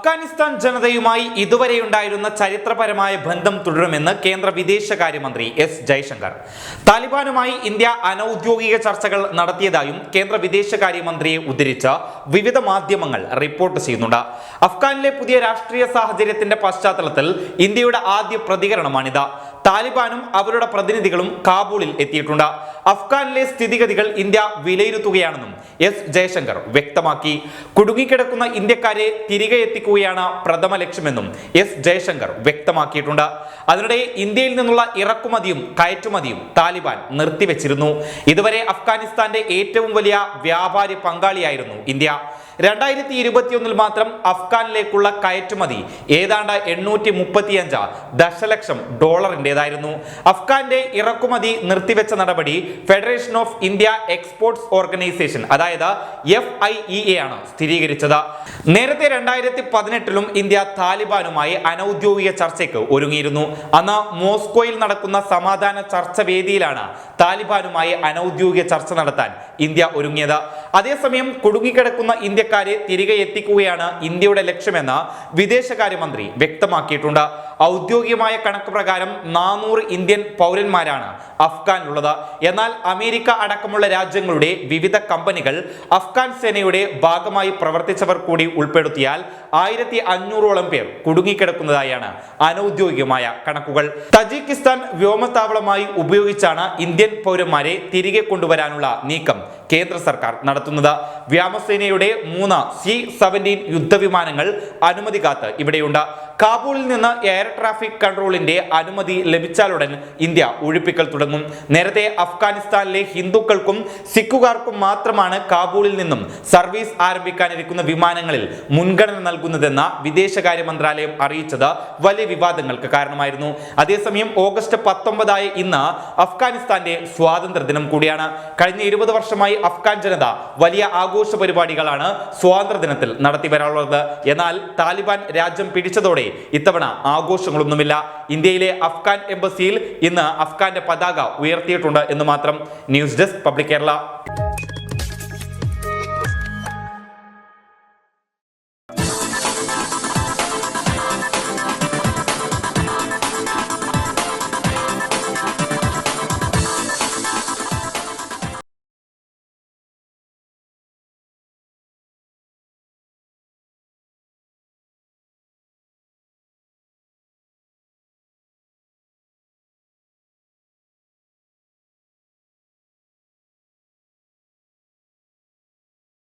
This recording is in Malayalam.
അഫ്ഗാനിസ്ഥാൻ ജനതയുമായി ഇതുവരെ ഉണ്ടായിരുന്ന ചരിത്രപരമായ ബന്ധം തുടരുമെന്ന് കേന്ദ്ര വിദേശകാര്യമന്ത്രി എസ് ജയശങ്കർ. താലിബാനുമായി ഇന്ത്യ അനൌദ്യോഗിക ചർച്ചകൾ നടത്തിയതായും കേന്ദ്ര വിദേശകാര്യമന്ത്രിയെ ഉദ്ധരിച്ച് വിവിധ മാധ്യമങ്ങൾ റിപ്പോർട്ട് ചെയ്യുന്നുണ്ട്. അഫ്ഗാനിലെ പുതിയ രാഷ്ട്രീയ സാഹചര്യത്തിന്റെ പശ്ചാത്തലത്തിൽ ഇന്ത്യയുടെ ആദ്യ പ്രതികരണമാണിത്. താലിബാനും അവരുടെ പ്രതിനിധികളും കാബൂളിൽ എത്തിയിട്ടുണ്ട്. അഫ്ഗാനിലെ സ്ഥിതിഗതികൾ ഇന്ത്യ വിലയിരുത്തുകയാണെന്നും എസ് ജയശങ്കർ വ്യക്തമാക്കി. കുടുങ്ങിക്കിടക്കുന്ന ഇന്ത്യക്കാരെ തിരികെ എത്തിക്കുകയാണ് പ്രഥമ ലക്ഷ്യമെന്നും എസ് ജയശങ്കർ വ്യക്തമാക്കിയിട്ടുണ്ട്. അതിനിടെ ഇന്ത്യയിൽ നിന്നുള്ള ഇറക്കുമതിയും കയറ്റുമതിയും താലിബാൻ നിർത്തിവെച്ചിരുന്നു. ഇതുവരെ അഫ്ഗാനിസ്ഥാന്റെ ഏറ്റവും വലിയ വ്യാപാരി പങ്കാളിയായിരുന്നു ഇന്ത്യ. രണ്ടായിരത്തി ഇരുപത്തിയൊന്നിൽ മാത്രം അഫ്ഗാനിലേക്കുള്ള കയറ്റുമതി ഏതാണ്ട് എണ്ണൂറ്റി മുപ്പത്തിയഞ്ച് ദശലക്ഷം ഡോളറിന്റെതായിരുന്നു. അഫ്ഗാന്റെ ഇറക്കുമതി നിർത്തിവെച്ച നടപടി federation of India exports organisation അതായത് എഫ് ഐ ഇ എ ആണ് സ്ഥിരീകരിച്ചത്. നേരത്തെ രണ്ടായിരത്തി പതിനെട്ടിലും ഇന്ത്യ താലിബാനുമായി അനൌദ്യോഗിക ചർച്ചയ്ക്ക് ഒരുങ്ങിയിരുന്നു. അന്ന് മോസ്കോയിൽ നടക്കുന്ന സമാധാന ചർച്ച വേദിയിലാണ് താലിബാനുമായി അനൌദ്യോഗിക ചർച്ച നടത്താൻ ഇന്ത്യ ഒരുങ്ങിയത്. അതേസമയം കുടുങ്ങിക്കിടക്കുന്ന ഇന്ത്യക്കാരെ തിരികെ എത്തിക്കുകയാണ് ഇന്ത്യയുടെ ലക്ഷ്യമെന്ന് വിദേശകാര്യമന്ത്രി വ്യക്തമാക്കിയിട്ടുണ്ട്. ഔദ്യോഗികമായ കണക്ക് പ്രകാരം നാനൂറ് ഇന്ത്യൻ പൗരന്മാരാണ് അഫ്ഗാനിലുള്ളത്. എന്നാൽ അമേരിക്ക അടക്കമുള്ള രാജ്യങ്ങളുടെ വിവിധ കമ്പനികൾ അഫ്ഗാൻ സേനയുടെ ഭാഗമായി പ്രവർത്തിച്ചവർ കൂടി ഉൾപ്പെടുത്തിയാൽ ആയിരത്തി അഞ്ഞൂറോളം പേർ കുടുങ്ങിക്കിടക്കുന്നതായാണ് അനൌദ്യോഗികമായ കണക്കുകൾ. തജിക്കിസ്ഥാൻ വ്യോമത്താവളമായി ഉപയോഗിച്ചാണ് ഇന്ത്യൻ പൗരന്മാരെ തിരികെ കൊണ്ടുവരാനുള്ള നീക്കം കേന്ദ്ര സർക്കാർ നടത്തുന്നത്. വ്യോമസേനയുടെ മൂന്ന് സി സെവന്റീൻ യുദ്ധവിമാനങ്ങൾ അനുമതി കാത്ത് ഇവിടെയുണ്ട്. കാബൂളിൽ നിന്ന് എയർ ട്രാഫിക് കൺട്രോളിന്റെ അനുമതി ലഭിച്ചാലുടൻ ഇന്ത്യ ഒഴിപ്പിക്കൽ തുടങ്ങും. നേരത്തെ അഫ്ഗാനിസ്ഥാനിലെ ഹിന്ദുക്കൾക്കും സിഖുകാർക്കും മാത്രമാണ് കാബൂളിൽ നിന്നും സർവീസ് ആരംഭിക്കാനിരിക്കുന്ന വിമാനങ്ങളിൽ മുൻഗണന നൽകുന്നതെന്ന വിദേശകാര്യ മന്ത്രാലയം അറിയിച്ചത് വലിയ വിവാദങ്ങൾക്ക് കാരണമായിരുന്നു. അതേസമയം ഓഗസ്റ്റ് പത്തൊമ്പതായ ഇന്ന് അഫ്ഗാനിസ്ഥാന്റെ സ്വാതന്ത്ര്യ ദിനം കൂടിയാണ്. കഴിഞ്ഞ ഇരുപത് വർഷമായി അഫ്ഗാൻ ജനത വലിയ ആഘോഷ പരിപാടികളാണ് സ്വാതന്ത്ര്യദിനത്തിൽ നടത്തി വരാനുള്ളത് എന്നാൽ താലിബാൻ രാജ്യം പിടിച്ചതോടെ ഇത്തവണ ആഘോഷങ്ങളൊന്നുമില്ല. ഇന്ത്യയിലെ അഫ്ഗാൻ എംബസിയിൽ ഇന്ന് അഫ്ഗാന്റെ പതാക ഉയർത്തിയിട്ടുണ്ട് എന്ന് മാത്രം ന്യൂസ് ഡെസ്ക് പബ്ലിക് കേരള.